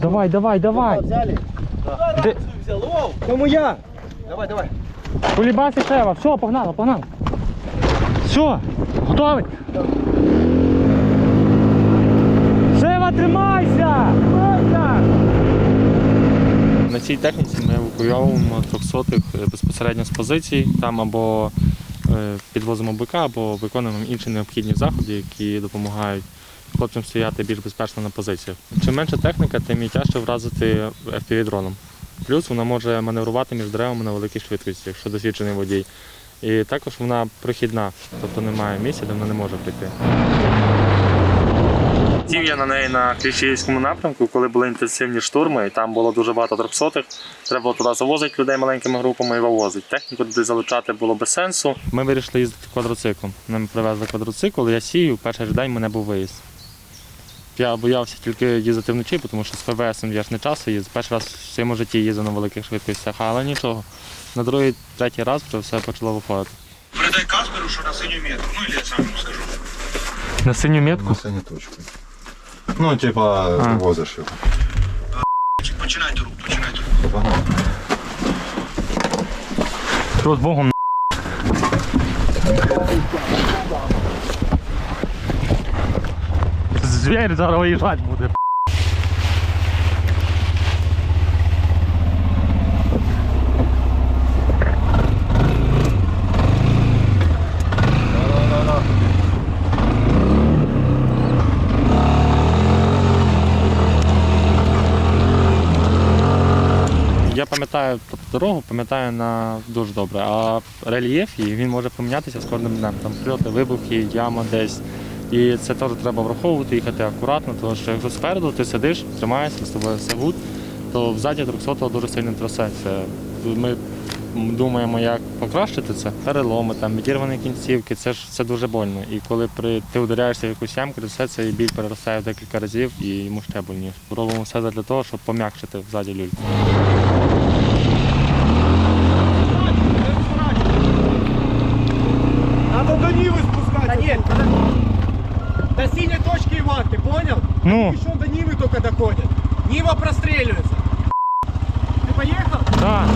Давай, давай, давай. Взяли? Де- взял. Оу, это моя. Давай, давай. Кулібасі Шева. Все, погнали, погнали. Все, готовий. Шева, тримайся! Тримайся! На цій техніці ми евакуйовуємо трьохсотих е, безпосередньо з позицій, там або е, підвозимо бика, або виконуємо інші необхідні заходи, які допомагають хлопцям стояти більш безпечно на позиціях. Чим менша техніка, тим і тяжче вразити FPV-дроном. Плюс вона може маневрувати між деревами на великій швидкості, якщо досвідчений водій. І також вона прохідна, тобто немає місця, де вона не може прийти. Сів я на неї на Кліщіївському напрямку, коли були інтенсивні штурми, і там було дуже багато трьохсотих. Треба було туди завозити людей маленькими групами і вивозити. Техніку туди залучати було без сенсу. Ми вирішили їздити квадроциклом. Нам привезли квадроцикл, я сію, перший день мене був виїзд. Я боявся тільки їздити вночі, тому що з ПВС я ж не часто їздив. Перший раз в своєму житті їздив на великих швидкостях, але нічого. На другий, третій раз вже все почало виходити. Передай Касперу, що на синю метку. Ну или я сам скажу. На синю метку. На синю точку. Ну, типа, возиш його. Починай дорогу, починай дорогу. Погнали. Що з Богом? Звір зараз виїжджати буде. Я пам'ятаю дорогу, пам'ятаю на дуже добре, а рельєф її він може помінятися з кожним днем. Там прильоти, вибухи, яма десь. І це теж треба враховувати, їхати акуратно, тому що якщо спереду ти сидиш, тримаєшся, з тобою все гуд, то взаді 300 дуже сильно трасе. Це ми думаємо, як покращити це. Переломи, там, відірвані кінцівки, це ж це дуже больно. І коли при, ти ударяєшся в якусь ямку, то все це і біль переростає в декілька разів і йому ще больніше. Робимо все для того, щоб пом'якшити взаді люльку. Надо до Нивы спускаться. Да нет, до синей точки Иван, ты понял? Ну, Еще до Нивы только доходит. Нива простреливается. Ты поехал? так.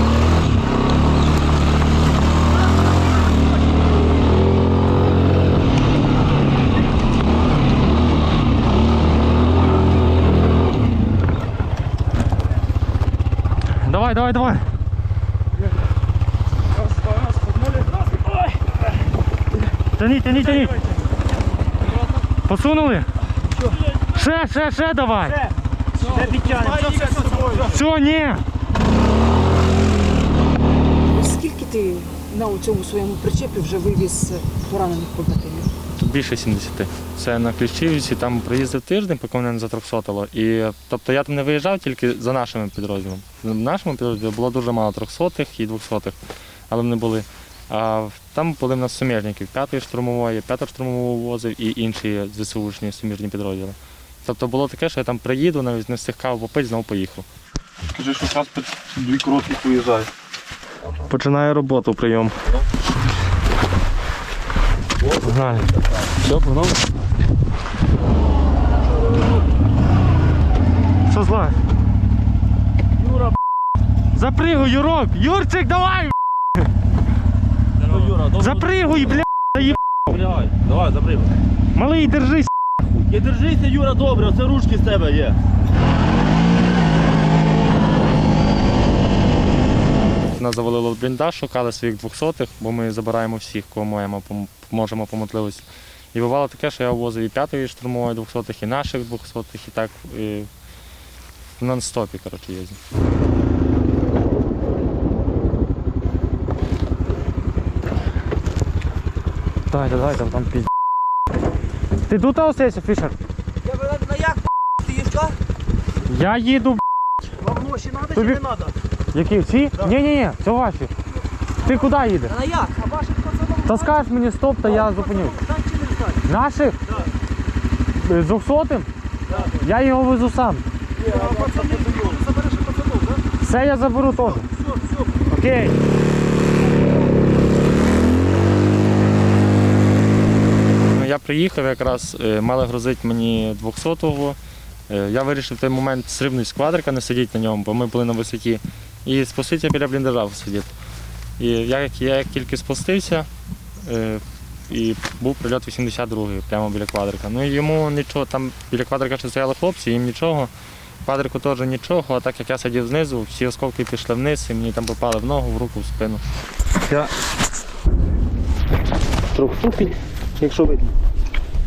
Давай, давай, давай. Тяніть, тяніть, тяніть. Посунули? Ще, ще, ще давай. Все. Все, все, все, все. Ні. Скільки ти на цьому своєму причепі вже вивіз поранених побратимів? Більше 70. Це на Кліщівці, там приїздив тиждень, поки мене не затрьохсотило. І тобто я там не виїжджав тільки за нашими підрозділом. В нашому підрозділі було дуже мало трьохсотих і двохсотих, але вони були. А там були в нас суміжники, п'ятої штурмової, п'ятого штурмового возив і інші ЗСУшні суміжні підрозділи. Тобто було таке, що я там приїду, навіть не встиг каву попити, знову поїхав. Скажи, що зараз дві короткі поїжджає. Починаю роботу прийом. Погнали. Все, погнали? Що зла? Юра, Запригуй, Юрок! Юрчик, давай! Запригуй, бля! Давай, давай, запригай. Малий, держись! Не держися, Юра, добре, оце ручки з тебе є. Нас завалило в бліндаж, шукали своїх двохсотих, бо ми забираємо всіх, кого маємо, пом- можемо по можливості. І бувало таке, що я возив і п'ятої штурмової двохсотих, і наших двохсотих, і так і в нон-стопі, коротше, їздив. Давай, давай, там, там пізд. Ти тут остаєшся, Фішер? Я на як ти їжка? Я їду, б***. Вам гроші надо Тобі- чи не надо? Які? Ці? Ні-ні-ні, це ваші. Ти куди їдеш? А на як? А ваших пацанов Та скажеш мені стоп, та я зупинюсь. так чи не так? Наших? Е, З двохсотим? Я його везу сам. А пацани, забереш і пацанов, так? Все я заберу теж. Все, все. Окей. Я приїхав якраз, е, мали грузити мені 200-го, Е, Я вирішив в той момент стрибнути з квадрика, не сидіти на ньому, бо ми були на висоті, і спуститися біля бліндажа сидіти. І я, як- я як тільки спустився, е, і був прильот 82-й прямо біля квадрика. Ну йому нічого, там біля квадрика ще стояли хлопці, їм нічого. Квадрику теж нічого, а так як я сидів знизу, всі осколки пішли вниз і мені там попали в ногу, в руку, в спину. Я трьохступінь, якщо видно.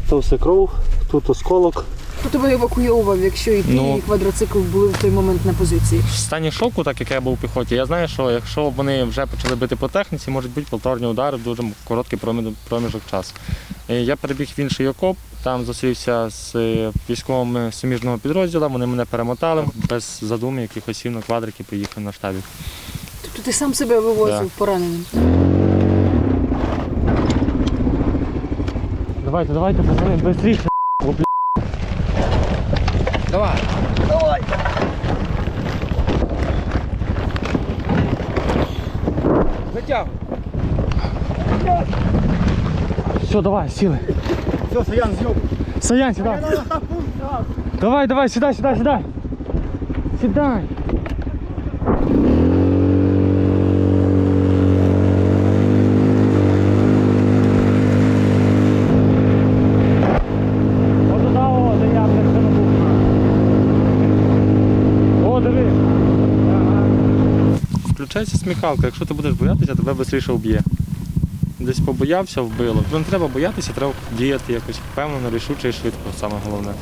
То все кров, тут осколок. Хто тебе евакуйовував, якщо і ти, Ну. і квадроцикл були в той момент на позиції? В стані шоку, так як я був у піхоті, я знаю, що якщо вони вже почали бити по техніці, можуть бути повторні удари в дуже короткий проміжок часу. Я перебіг в інший окоп, там зустрівся з е, військовими суміжного підрозділу, вони мене перемотали без задуми, якихось сів на квадрики, поїхав на штабі. Тобто ти сам себе вивозив Да. пораненим? Давайте, давайте, пацани, швидше. Затягуй. Все, давай, сіли. Все, Саян, зйом. Саян, сідай. Давай, давай, сідай, сідай, сідай. Сідай. От туди, о, де я, блядь, ще не був. О, диви. Включається сміхалка, якщо ти будеш боятися, тебе швидше вб'є. Десь побоявся, вбило. Не треба боятися, треба діяти якось впевнено, рішуче і швидко, саме головне.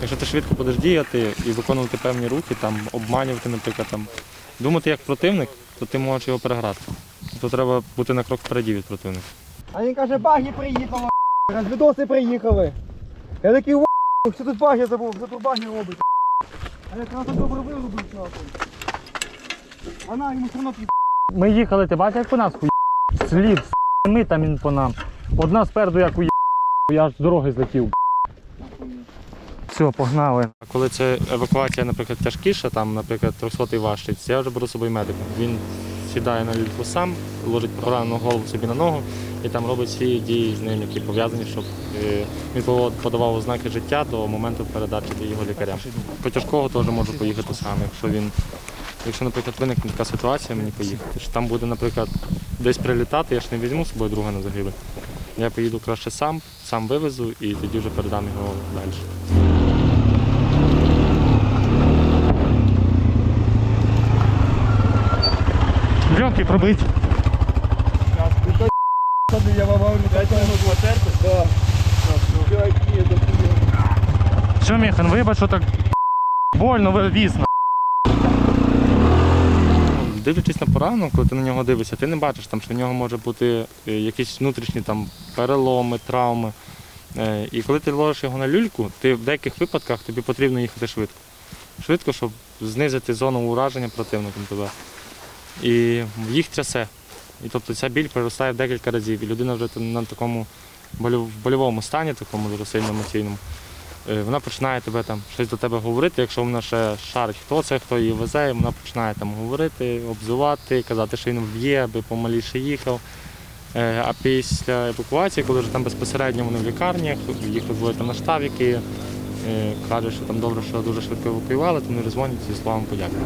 Якщо ти швидко будеш діяти і виконувати певні рухи, там, обманювати, наприклад, там, думати як противник, то ти можеш його переграти. То треба бути на крок впереді від противника. А він каже, баги приїхали, розвідоси приїхали. Я такий «О, що тут баги забув, що тут баги робить. А я якраз добре виробив нахуй. Вона йому все одно Ми їхали, ти бачиш, як по нас хуй. Слід, с**, ми там він по нам. Одна спереду як ує. Я аж з дороги злетів. Все, погнали. А коли це евакуація, наприклад, тяжкіша, там, наприклад, 300-й важчий, я вже беру з собою медика. Він сідає на лільку сам, ложить поранену голову собі на ногу і там робить всі дії з ним, які пов'язані, щоб е, він подавав ознаки життя до моменту передачі його лікарям. По тяжкого теж можу поїхати сам, якщо він. Якщо, наприклад, виникне така ситуація, мені поїхати. Що там буде, наприклад, десь прилітати, я ж не візьму з собою друга на загибель. Я поїду краще сам, сам вивезу і тоді вже передам його далі. Легкий пробить. Все, Механ, вибач, що так больно вісно. Дивлячись на пораненого, коли ти на нього дивишся, ти не бачиш, там, що в нього може бути е, якісь внутрішні там, переломи, травми. Е, І коли ти ложиш його на люльку, ти в деяких випадках тобі потрібно їхати швидко. Швидко, щоб знизити зону ураження противником тебе. І їх трясе. І тобто ця біль приростає в декілька разів. І людина вже на такому в больовому стані, такому дуже сильно емоційному. Е, Вона починає тебе там щось до тебе говорити, якщо вона ще шарить, хто це, хто її везе, вона починає там говорити, обзивати, казати, що він вб'є, аби помаліше їхав. Е, А після евакуації, коли вже там безпосередньо вони в лікарнях, їх там на штаб, е, кажуть, що там добре, що дуже швидко евакуювали, то вони дзвонять зі словами подяки.